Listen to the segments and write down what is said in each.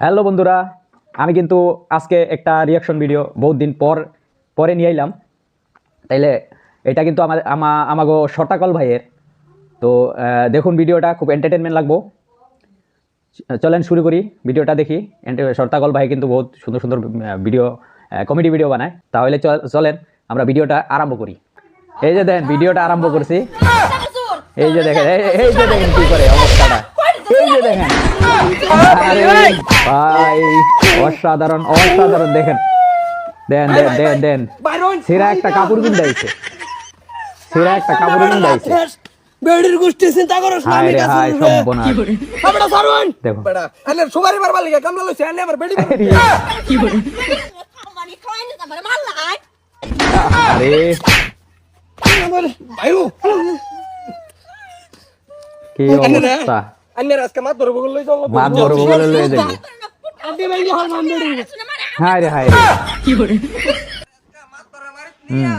Hello বন্ধুরা, আমি কিন্তু আজকে একটা রিয়াকশন ভিডিও বহুত দিন পর, পরে নিয়ে এলাম তাইলে এটা কিন্তু আমার আমা, আমাগো শটাকল ভাইয়ের। তো দেখুন ভিডিওটা খুব এন্টারটেনমেন্ট লাগবো। চলেন শুরু করি ভিডিওটা দেখি। শর্তাকল ভাই কিন্তু বহুত সুন্দর সুন্দর ভিডিও কমেডি ভিডিও বানায়। তাহলে চল- চলেন আমরা ভিডিওটা আরম্ভ করি। এই যে দেখেন ভিডিওটা আরম্ভ করছি। এই যে দেখেন, এই যে দেখেন কি করে অবস্থাটা। এই যে দেখেন। ভাই অসাধারণ অসাধারণ দেখেন। দেন দেন দেন দেন। সেরা একটা কাপড় কিনতে সেরা একটা কাপড় কিনতে বেড়ির গোষ্ঠী চিন্তা করো রে আমরা সারুন। দেখো। আলে সুগারি মারবার লাগে কামলা লইছে আলে আবার বেড়ি আরে। কি অবস্থা? আন্যের আজকে মাত ধরবো লই চল মাত বড় বলে ভাই হল বেড়ি হায় রে হায়। রে হুম।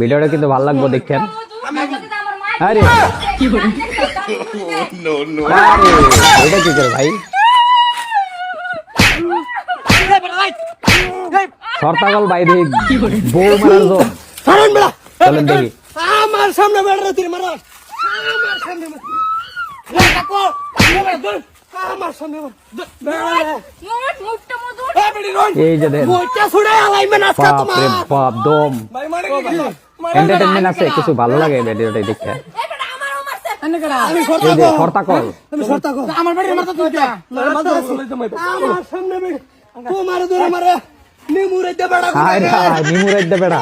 ভিডিওটা কিন্তু ভালো লাগবে দেখেন। আরে আরে এটা কি করে ভাই? সরতাগল বাইরে বউ মারার চলেন দেখি। আমার সামনে বেড়া রে মারা। আমার সামনে এই যে বাপ দম। এন্টারটেনমেন্ট আছে কিছু ভালো লাগে ভিডিওটা দেখতে। আমার বাড়ির মাথা তুই আমার সামনে তোমার দূরে মারে নিমুরে বেড়া হায় হায় নিমুরের বেড়া।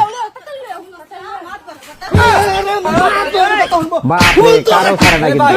বাপ রে কারও ছাড়ে না কিন্তু।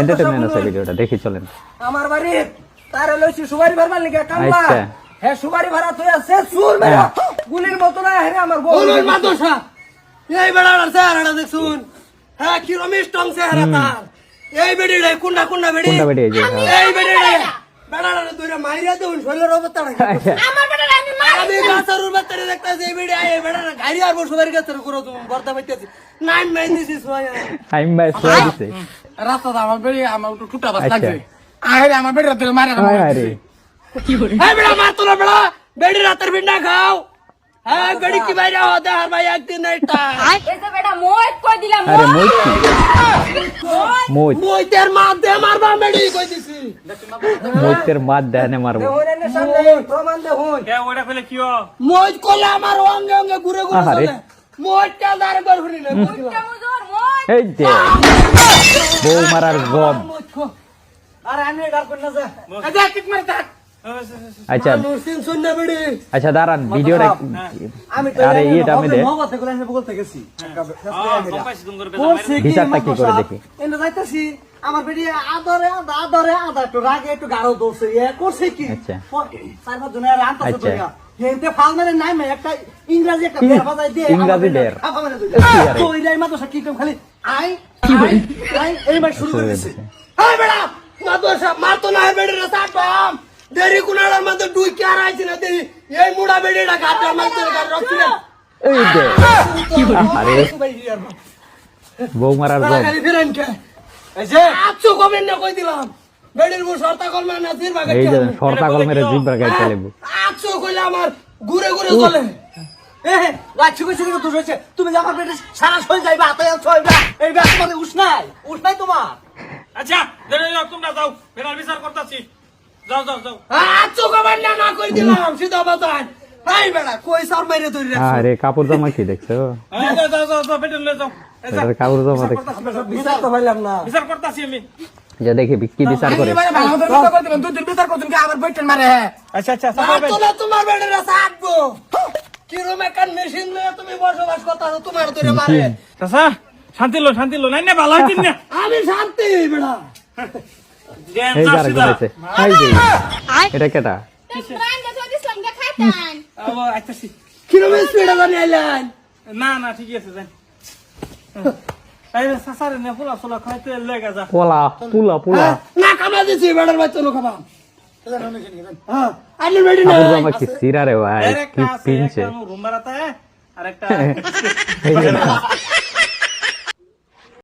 এন্টারটেনমেন্ট আছে ভিডিওটা দেখি চলেন। আমার বাড়ি তারে লইছি সুবারি ভাড়া লিখে কামলা। আচ্ছা। হে সুবারি ভাড়া তুই আছে সুর মেরা হ্যাঁ। গুলির মতো না হে আমার বউ গুলির মাদোসা এই বেড়া আছে আড়া দেখুন। হ্যাঁ কি রমেশ টং সে হারা তার। এই বেড়ি রে কুন্ডা কুন্ডা বেড়ি। কোনটা বেটে এই হ্যাঁ। এই বেড়ি রে বেড়া রে দুইরা মাইরা দেউন শরীরের অবস্থা রাখি আমি গাছার উর বাত্তারে দেখতাছি এই বেড়ি আই বেড়া গাড়ি আর সুবারি গাছের করে তুমি বর্তা পাইতেছি। নাইন মাইন দিছি সোয়া টাইম বাই সোয়া দিছে রাস্তা আমার বেড়ি আমার একটু টুটা বাস। লাগছে আরে আমার বেড়ি রাতে মারে রে এই বেড়া মার তোলা বেড়া। বেড়ি রাতের বিন্ডা খাও হ্যাঁ বেড়ি কি বাইরে হতে আর ভাই একদিন এটা আরে মই কি? মই মইতের মা দে মারবা বেড়ি কই দিছি। মইতের মাত দেনে মারবো। প্রমাণ দে ওটা ফেলে কলে আমার অঙ্গে অঙ্গে ঘুরে ঘুরে মইটা দার গর ঘুরি না এই যে। বউ মারার গম। আর আমি গার কোন না যা আচ্ছা। কিক মার থাক আচ্ছা নুরসিন আচ্ছা দাঁড়ান ভিডিওটা আমি আরে ইয়েটা আমি দে। মহব্বত করে আমি বলতে গেছি। বিচারটা কি করে দেখি? যাইতাছি। আমার বেড়ি আদরে আদা আদরে আদা একটু রাগে একটু গাঢ় দৌড়ছে এ করছে কি? আচ্ছা। চার পাঁচ জনের আচ্ছা। তো হেনতে ফাল মানে নাই মে একটা ইংরেজি একটা বের বাজাই দিয়ে ইংরাজি বের। কি আরে? তো ইলাই মাতো কি কম খালি? আই আই আই এই মাস শুরু করে দিছে। এই বেড়া মাতো সব মারতো না বেড়ি রে দেরি কুনাড়ার মধ্যে ডুই কে আর আইছে না দেরি। এই মুড়া বেড়িটা ঘাটার মধ্যে গাড় রাখছি না এই আরে। ফিরেন কে আচ্ছু কমেন আমার ঘুরে ঘুরে চলে। এ লাচ্ছু কইছে কি তুই হইছে তুমি আমার পেটে সারা সই যাইবা হাতে ছয়বা এই উঠ নাই উঠ নাই তোমার। আচ্ছা তোমরা যাও। ফেরার বিচার করতেছি। যাও যাও যাও। আচ্ছু না কই দিলাম সিধা বাতান আরে কাপড় জামা কি দেখছ? হ্যাঁ, কাপড় জামা দেখ বিচার তো পাইলাম না। বিচার করতেছি আমি। যে দেখি কি বিচার করে। আচ্ছা আচ্ছা চাচা শান্তি লো শান্তি লো নাই না ভালো আমি শান্তি বেড়া। এই যারা করেছে এটা কেটা? স্পিড আবার না না ঠিকই আছে যাই এই সাসারে ফুলা ফুলা খাইতে লেগে যা। পোলা পুলা পুলা। হ্যাঁ, না কামড়া দিছি বেড়ার বাচ্চা নো খাবা। হ্যাঁ সিরা রে ভাই কি পিনছে। রুম বাড়াতে আর একটা